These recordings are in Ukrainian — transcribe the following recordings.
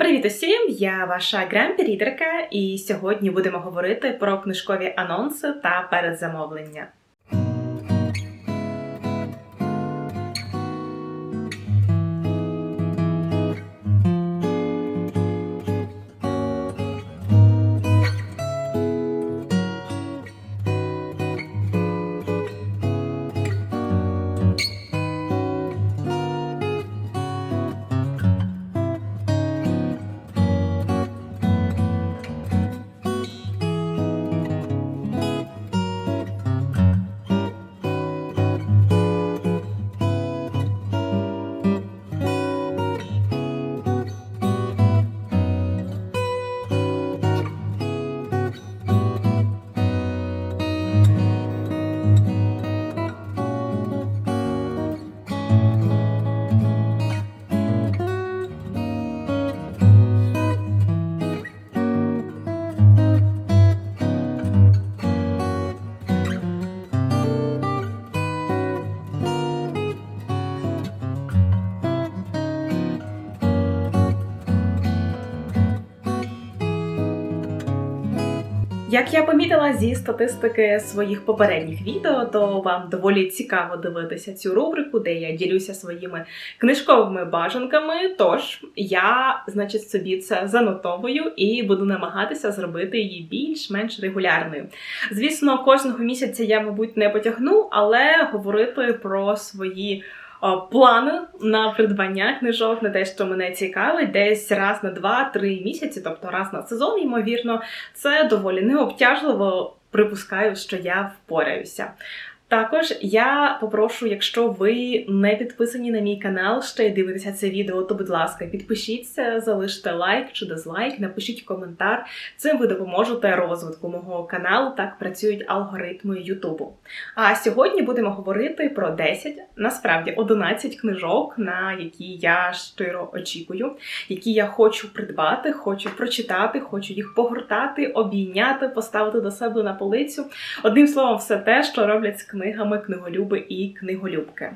Привіт усім! Я ваша грампі-рідерка, і сьогодні будемо говорити про книжкові анонси та передзамовлення. Як я помітила зі статистики своїх попередніх відео, то вам доволі цікаво дивитися цю рубрику, де я ділюся своїми книжковими бажанками. Тож я, значить, собі це занотовую і буду намагатися зробити її більш-менш регулярною. Звісно, кожного місяця я, мабуть, не потягну, але говорити про свої плани на придбання книжок, на те, що мене цікавить, десь раз на 2-3 місяці, тобто раз на сезон, ймовірно, це доволі необтяжливо. Припускаю, що я впораюся. Також я попрошу, якщо ви не підписані на мій канал, ще й дивитеся це відео, то будь ласка, підпишіться, залиште лайк чи дизлайк, напишіть коментар. Цим ви допоможете розвитку мого каналу. Так працюють алгоритми Ютубу. А сьогодні будемо говорити про 10, насправді 11 книжок, на які я щиро очікую, які я хочу придбати, хочу прочитати, хочу їх погортати, обійняти, поставити до себе на полицю. Одним словом, все те, що роблять з книгами книголюби і книголюбки.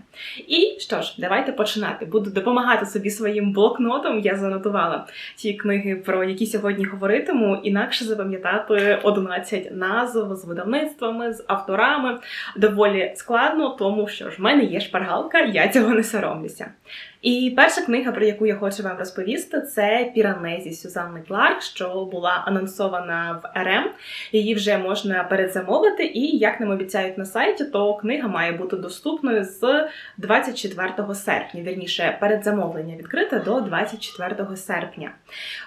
І що ж, давайте починати. Буду допомагати собі своїм блокнотом. Я занотувала ті книги, про які сьогодні говоритиму, інакше запам'ятати 11 назв з видавництвами, з авторами доволі складно, тому що ж в мене є шпаргалка, я цього не соромлюся. І перша книга, про яку я хочу вам розповісти, це Піранезі Сюзанни Кларк, що була анонсована в РМ. Її вже можна передзамовити, і як нам обіцяють на сайті, то книга має бути доступною з 24 серпня. Вірніше, передзамовлення відкрите до 24 серпня.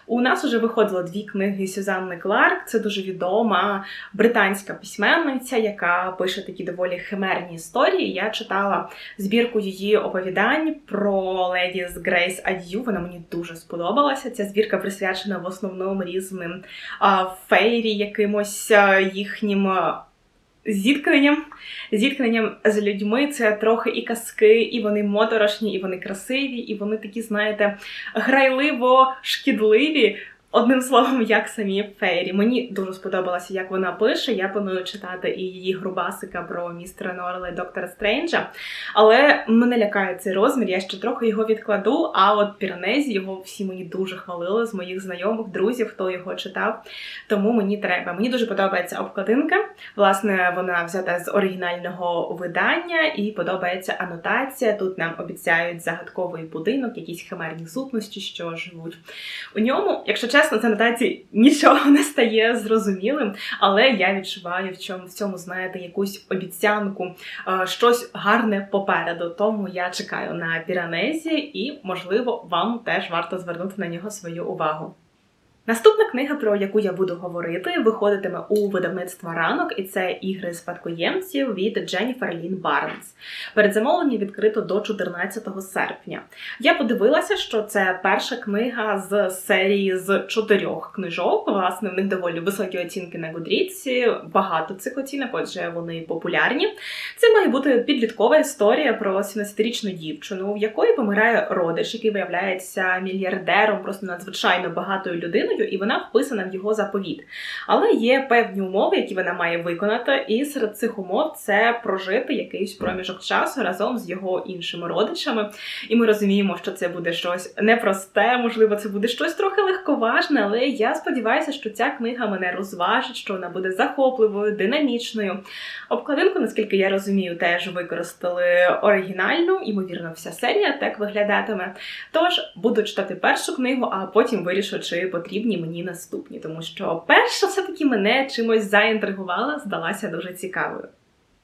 У нас вже виходило дві книги Сюзанни Кларк. Це дуже відома британська письменниця, яка пише такі доволі химерні історії. Я читала збірку її оповідань про леді з Грейс Ад'ю. Вона мені дуже сподобалася. Ця збірка присвячена в основному різним фейрі, якимось їхнім. Зіткненням, зіткненням з людьми це трохи і казки, і вони моторошні, і вони красиві, і вони такі, знаєте, грайливо шкідливі. Одним словом, як самі фейрі. Мені дуже сподобалося, як вона пише. Я планую читати і її грубасика про містера Норла і доктора Стренджа. Але мене лякає цей розмір, я ще трохи його відкладу. А от Піранезі його всі мені дуже хвалили з моїх знайомих, друзів, хто його читав. Тому мені треба. Мені дуже подобається обкладинка. Власне, вона взята з оригінального видання і подобається анотація. Тут нам обіцяють загадковий будинок, якісь химерні сутності, що живуть у ньому. Якщо чесно, це анотації нічого не стає зрозумілим, але я відчуваю в чому в цьому, знаєте, якусь обіцянку, е, щось гарне попереду. Тому я чекаю на піранезі, і можливо вам теж варто звернути на нього свою увагу. Наступна книга, про яку я буду говорити, виходитиме у видавництва ранок, і це ігри спадкоємців від Дженніфер Лін Барнс. Передзамовлення відкрито до 14 серпня. Я подивилася, що це перша книга з серії з чотирьох книжок. Власне, в них доволі високі оцінки на Goodreads, багато цих оцінок, отже, вони популярні. Це має бути підліткова історія про 17-річну дівчину, в якої помирає родич, який виявляється мільярдером, просто надзвичайно багатою людиною родиною, і вона вписана в його заповіт. Але є певні умови, які вона має виконати, і серед цих умов це прожити якийсь проміжок часу разом з його іншими родичами. І ми розуміємо, що це буде щось непросте, можливо, це буде щось трохи легковажне, але я сподіваюся, що ця книга мене розважить, що вона буде захопливою, динамічною. Обкладинку, наскільки я розумію, теж використали оригінальну, ймовірно, вся серія так виглядатиме. Тож буду читати першу книгу, а потім вирішу, чи потрібні мені наступні, тому що перша все-таки мене чимось заінтригувала, здалася дуже цікавою.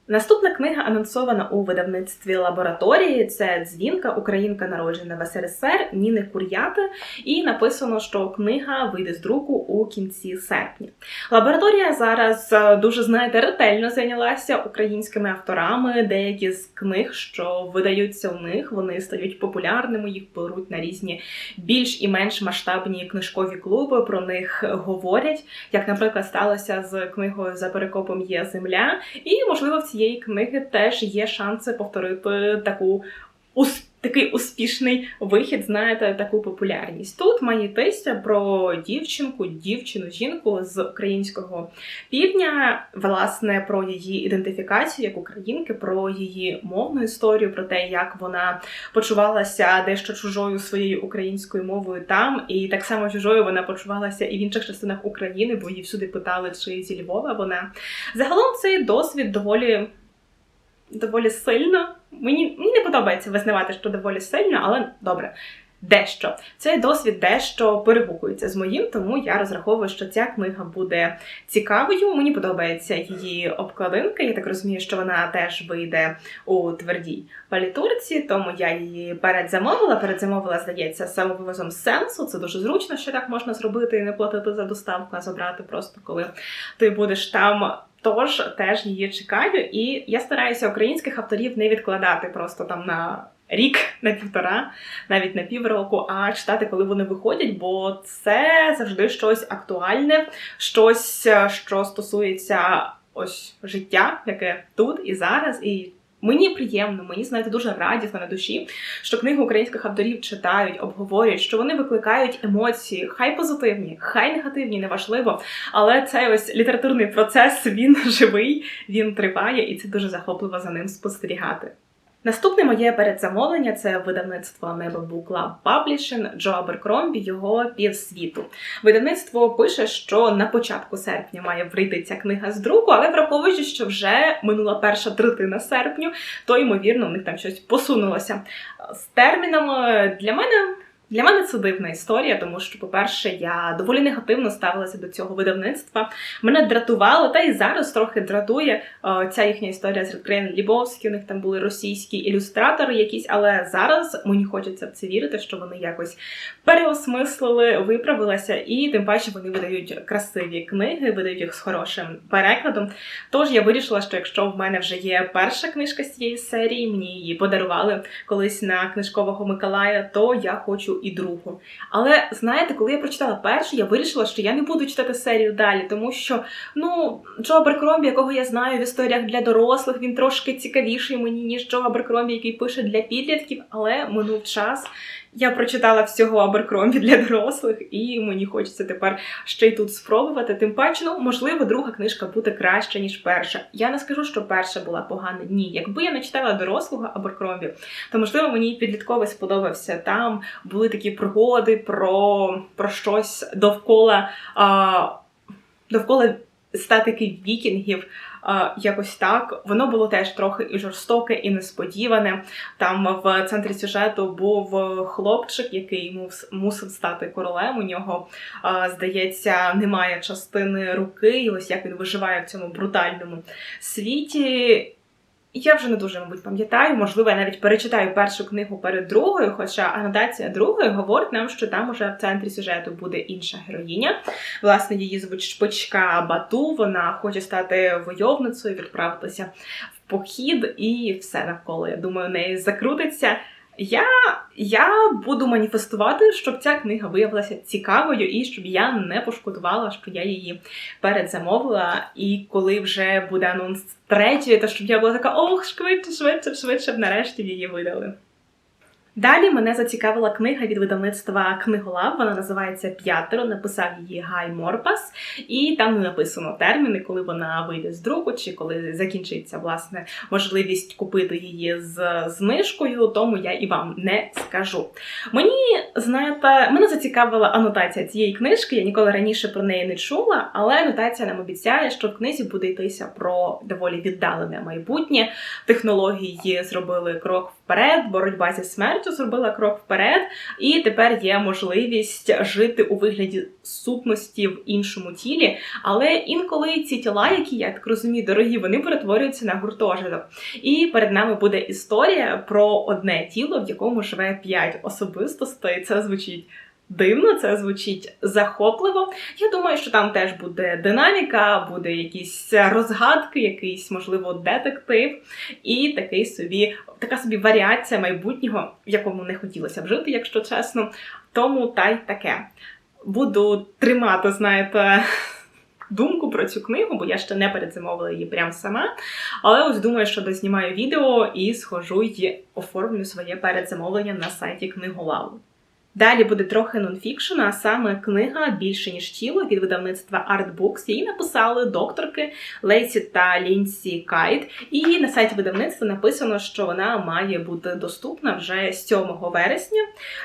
Наступна книга анонсована у видавництві лабораторії. Це дзвінка, українка народжена в СРСР Ніни Кур'яти, і написано, що книга вийде з друку у кінці серпня. Лабораторія зараз е, дуже знаєте ретельно зайнялася українськими авторами. Деякі з книг, що видаються у них, вони стають популярними, їх беруть на різні більш і менш масштабні книжкові клуби. Про них говорять. Як, наприклад, сталося з книгою за перекопом є земля, і можливо в цієї книги теж є шанси повторити таку ус- такий успішний вихід, знаєте, таку популярність. Тут має йтися про дівчинку, дівчину, жінку з українського півдня, власне, про її ідентифікацію як українки, про її мовну історію, про те, як вона почувалася дещо чужою своєю українською мовою там, і так само чужою вона почувалася і в інших частинах України, бо її всюди питали, чи зі Львова вона. Загалом цей досвід доволі. Доволі сильно. Мені, мені не подобається визнавати, що доволі сильно, але добре. Дещо. Цей досвід дещо перегукується з моїм, тому я розраховую, що ця книга буде цікавою. Мені подобається її обкладинка. Я так розумію, що вона теж вийде у твердій палітурці, тому я її передзамовила. Передзамовила, здається, самовивозом сенсу. Це дуже зручно, що так можна зробити і не платити за доставку, а забрати просто коли ти будеш там. Тож теж її чекаю, і я стараюся українських авторів не відкладати просто там на рік, на півтора, навіть на півроку, а читати, коли вони виходять, бо це завжди щось актуальне, щось, що стосується ось життя, яке тут і зараз, і Мені приємно, мені знаєте, дуже радісно на душі, що книги українських авторів читають, обговорюють, що вони викликають емоції, хай позитивні, хай негативні, неважливо. Але цей ось літературний процес він живий, він триває, і це дуже захопливо за ним спостерігати. Наступне моє передзамовлення це видавництво Neba букла Publishing Джо Аберкромбі, його півсвіту. Видавництво пише, що на початку серпня має прийти ця книга з друку, але враховуючи, що вже минула перша третина серпню, то ймовірно у них там щось посунулося. З термінами для мене для мене це дивна історія, тому що, по-перше, я доволі негативно ставилася до цього видавництва. Мене дратувало, та й зараз трохи дратує о, ця їхня історія з Редкрейн Лібовський. У них там були російські ілюстратори якісь, але зараз мені хочеться в це вірити, що вони якось переосмислили, виправилися, і тим паче вони видають красиві книги, видають їх з хорошим перекладом. Тож я вирішила, що якщо в мене вже є перша книжка з цієї серії, мені її подарували колись на книжкового Миколая, то я хочу і другу. Але знаєте, коли я прочитала першу, я вирішила, що я не буду читати серію далі, тому що ну Джо Аберкромбі, якого я знаю в історіях для дорослих, він трошки цікавіший мені, ніж Джо Аберкромбі, який пише для підлітків, але минув час. Я прочитала всього Аберкромбі для дорослих, і мені хочеться тепер ще й тут спробувати. Тим паче, ну, можливо, друга книжка буде краща, ніж перша. Я не скажу, що перша була погана. Ні, якби я не читала дорослого Аберкромбі, то можливо мені підлітковий сподобався. Там були такі пригоди про, про щось довкола. А, довкола статики вікінгів, якось так. Воно було теж трохи і жорстоке, і несподіване. Там в центрі сюжету був хлопчик, який мусив стати королем. У нього, здається, немає частини руки, і ось як він виживає в цьому брутальному світі. Я вже не дуже, мабуть, пам'ятаю, можливо, я навіть перечитаю першу книгу перед другою, хоча анотація другої говорить нам, що там уже в центрі сюжету буде інша героїня. Власне, її звуть шпичка Бату. Вона хоче стати войовницею, відправитися в похід, і все навколо. Я думаю, неї закрутиться. Я я буду маніфестувати, щоб ця книга виявилася цікавою, і щоб я не пошкодувала, що я її передзамовила. І коли вже буде анонс третьої, то щоб я була така ох, швидше, швидше, швидше нарешті її видали. Далі мене зацікавила книга від видавництва Книголав. Вона називається П'ятеро. Написав її Гай Морпас, і там не написано терміни, коли вона вийде з друку, чи коли закінчиться власне можливість купити її з знижкою. Тому я і вам не скажу. Мені знаєте, мене зацікавила анотація цієї книжки. Я ніколи раніше про неї не чула, але анотація нам обіцяє, що в книзі буде йтися про доволі віддалене майбутнє. Технології зробили крок вперед, боротьба зі смертю зробила крок вперед, і тепер є можливість жити у вигляді сутності в іншому тілі. Але інколи ці тіла, які я так розумію, дорогі, вони перетворюються на гуртожиток. І перед нами буде історія про одне тіло, в якому живе п'ять особистостей. Це звучить. Дивно, це звучить захопливо. Я думаю, що там теж буде динаміка, буде якісь розгадки, якийсь, можливо, детектив, і такий собі, така собі варіація майбутнього, в якому не хотілося б жити, якщо чесно. Тому та й таке. Буду тримати, знаєте. Думку про цю книгу, бо я ще не передзамовила її прямо сама. Але ось думаю, що дознімаю відео і схожу і оформлю своє передзамовлення на сайті Книголаву. Далі буде трохи нонфікшена, а саме книга більше ніж тіло від видавництва Artbooks. Її написали докторки Лейсі та Лінсі Кайт. І на сайті видавництва написано, що вона має бути доступна вже 7 вересня.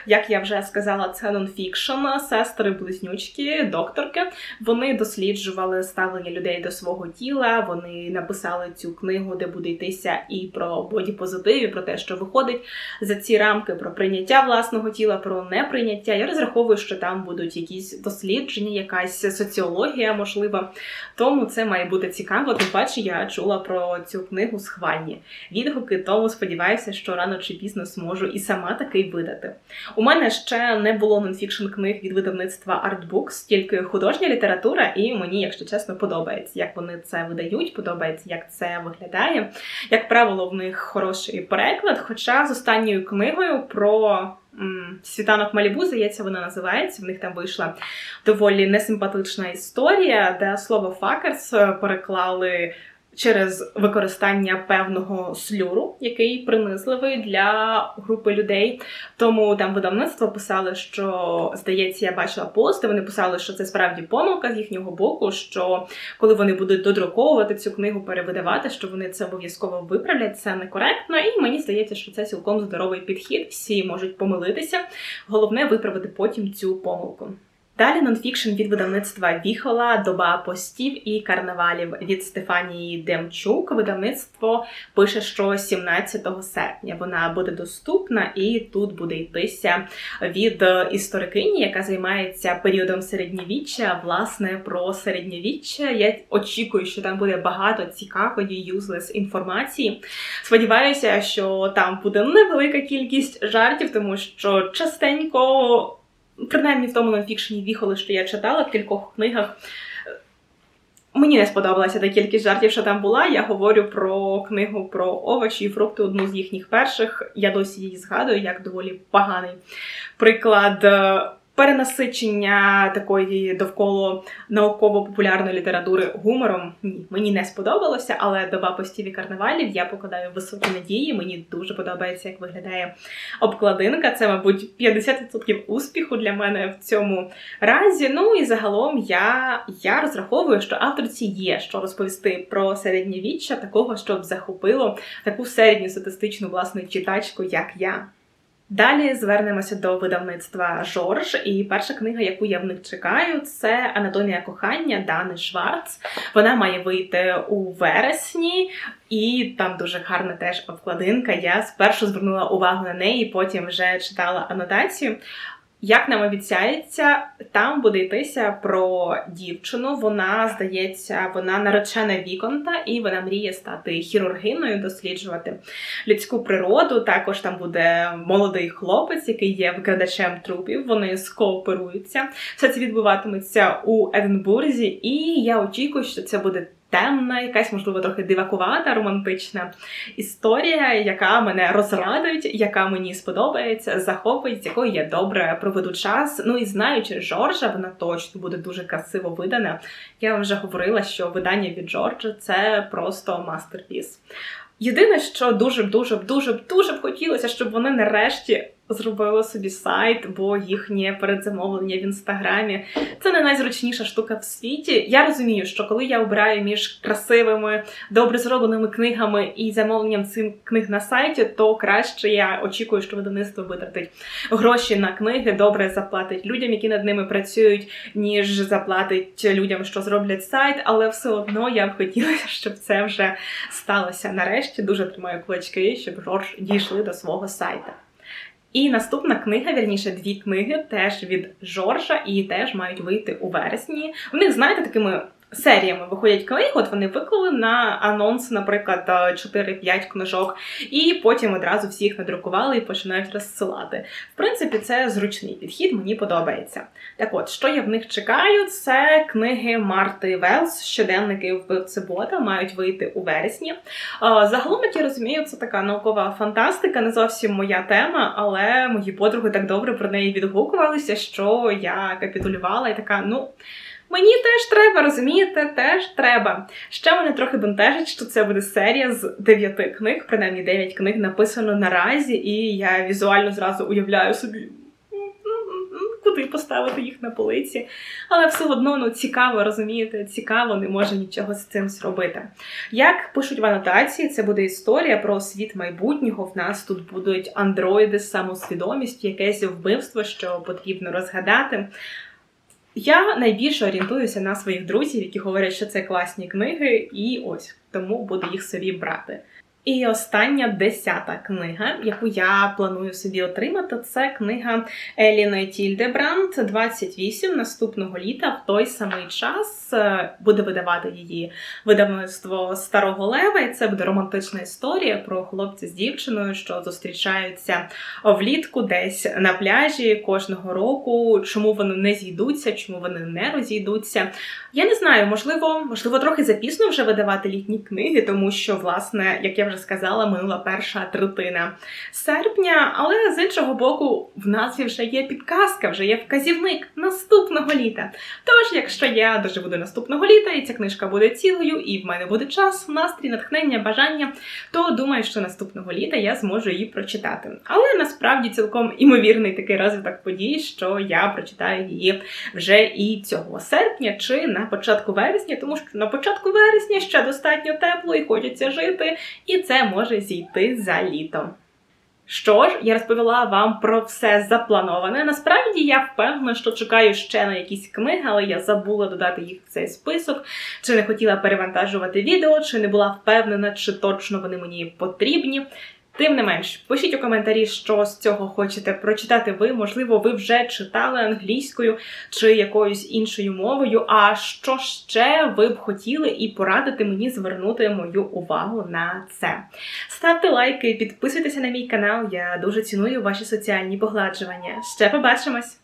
Як я вже сказала, це нонфікшн, сестри близнючки, докторки. Вони досліджували ставлення людей до свого тіла. Вони написали цю книгу, де буде йтися і про бодіпозитив, і про те, що виходить за ці рамки, про прийняття власного тіла, про не неприйняття. Я розраховую, що там будуть якісь дослідження, якась соціологія, можливо. Тому це має бути цікаво. Тим паче я чула про цю книгу схвальні відгуки, тому сподіваюся, що рано чи пізно зможу і сама такий видати. У мене ще не було нонфікшн книг від видавництва Artbooks, тільки художня література, і мені, якщо чесно, подобається, як вони це видають, подобається, як це виглядає. Як правило, в них хороший переклад. Хоча з останньою книгою про Світанок Малібу, здається, вона називається. В них там вийшла доволі несимпатична історія, де слово факерс переклали через використання певного слюру, який принизливий для групи людей. Тому там видавництво писали, що здається, я бачила пост, вони писали, що це справді помилка з їхнього боку. Що коли вони будуть додруковувати цю книгу, перевидавати, що вони це обов'язково виправлять, це некоректно. І мені здається, що це цілком здоровий підхід. Всі можуть помилитися. Головне виправити потім цю помилку. Далі нонфікшн від видавництва Віхола, доба постів і карнавалів від Стефанії Демчук. Видавництво пише, що 17 серпня вона буде доступна, і тут буде йтися від історикині, яка займається періодом середньовіччя, власне, про середньовіччя. Я очікую, що там буде багато цікавої юзлес інформації. Сподіваюся, що там буде невелика кількість жартів, тому що частенько принаймні в тому нонфікшені віхоли, що я читала в кількох книгах. Мені не сподобалася та кількість жартів, що там була. Я говорю про книгу про овочі і фрукти, одну з їхніх перших. Я досі її згадую як доволі поганий приклад е, перенасичення такої довкола науково-популярної літератури гумором ні, мені не сподобалося, але доба постів і карнавалів я покладаю високі надії. Мені дуже подобається, як виглядає обкладинка. Це, мабуть, 50% успіху для мене в цьому разі. Ну і загалом я, я розраховую, що авторці є що розповісти про середньовіччя, такого, щоб захопило таку середню статистичну власне читачку, як я. Далі звернемося до видавництва Жорж. І перша книга, яку я в них чекаю, це Анатомія кохання Дани Шварц. Вона має вийти у вересні, і там дуже гарна теж обкладинка. Я спершу звернула увагу на неї, потім вже читала анотацію. Як нам обіцяється, там буде йтися про дівчину. Вона здається, вона наречена віконта, і вона мріє стати хірургиною, досліджувати людську природу. Також там буде молодий хлопець, який є викрадачем трупів. Вони скооперуються. Все це відбуватиметься у Единбурзі, і я очікую, що це буде темна, якась, можливо, трохи дивакувата, романтична історія, яка мене розрадить, яка мені сподобається, захопить, з якою я добре проведу час. Ну і знаючи Жоржа, вона точно буде дуже красиво видана. Я вже говорила, що видання від Джорджа це просто мастерпіс. Єдине, що дуже дуже дуже дуже б хотілося, щоб вони нарешті зробила собі сайт, бо їхнє передзамовлення в інстаграмі це не найзручніша штука в світі. Я розумію, що коли я обираю між красивими, добре зробленими книгами і замовленням цим книг на сайті, то краще я очікую, що видавництво витратить гроші на книги, добре заплатить людям, які над ними працюють, ніж заплатить людям, що зроблять сайт. Але все одно я б хотіла, щоб це вже сталося нарешті. Дуже тримаю кулачки, щоб Жорж дійшли до свого сайта. І наступна книга, вірніше, дві книги теж від Жоржа, і теж мають вийти у вересні. В них, знаєте, такими серіями виходять книги. От вони виклали на анонс, наприклад, 4-5 книжок, і потім одразу всіх надрукували і починають розсилати. В принципі, це зручний підхід, мені подобається. Так от, що я в них чекаю, це книги Марти Велс, щоденники вбивці бота, мають вийти у вересні. Загалом, як я розумію, це така наукова фантастика, не зовсім моя тема, але мої подруги так добре про неї відгукувалися, що я капітулювала і така, ну. Мені теж треба, розумієте, теж треба. Ще мене трохи бентежить, що це буде серія з дев'яти книг, принаймні дев'ять книг написано наразі, і я візуально зразу уявляю собі. Куди поставити їх на полиці, але все одно ну цікаво, розумієте, цікаво, не може нічого з цим зробити. Як пишуть в анотації, це буде історія про світ майбутнього. В нас тут будуть андроїди з самосвідомістю, якесь вбивство, що потрібно розгадати. Я найбільше орієнтуюся на своїх друзів, які говорять, що це класні книги, і ось тому буду їх собі брати. І остання десята книга, яку я планую собі отримати, це книга Еліни Тільдебранд 28 наступного літа. В той самий час е, буде видавати її видавництво Старого Лева. І це буде романтична історія про хлопця з дівчиною, що зустрічаються влітку десь на пляжі кожного року. Чому вони не зійдуться, чому вони не розійдуться. Я не знаю, можливо, можливо, трохи запізно вже видавати літні книги, тому що, власне, як я вже сказала, минула перша третина серпня, але з іншого боку, в назві вже є підказка, вже є вказівник наступного літа. Тож, якщо я доживу до наступного літа, і ця книжка буде цілою, і в мене буде час, настрій, натхнення, бажання, то думаю, що наступного літа я зможу її прочитати. Але насправді цілком імовірний такий розвиток подій, що я прочитаю її вже і цього серпня чи на початку вересня, тому що на початку вересня ще достатньо тепло і хочеться жити, і це може зійти за літом. Що ж, я розповіла вам про все заплановане. Насправді я впевнена, що чекаю ще на якісь книги, але я забула додати їх в цей список, чи не хотіла перевантажувати відео, чи не була впевнена, чи точно вони мені потрібні. Тим не менш, пишіть у коментарі, що з цього хочете прочитати ви. Можливо, ви вже читали англійською чи якоюсь іншою мовою. А що ще ви б хотіли і порадити мені звернути мою увагу на це? Ставте лайки, підписуйтеся на мій канал. Я дуже ціную ваші соціальні погладжування. Ще побачимось!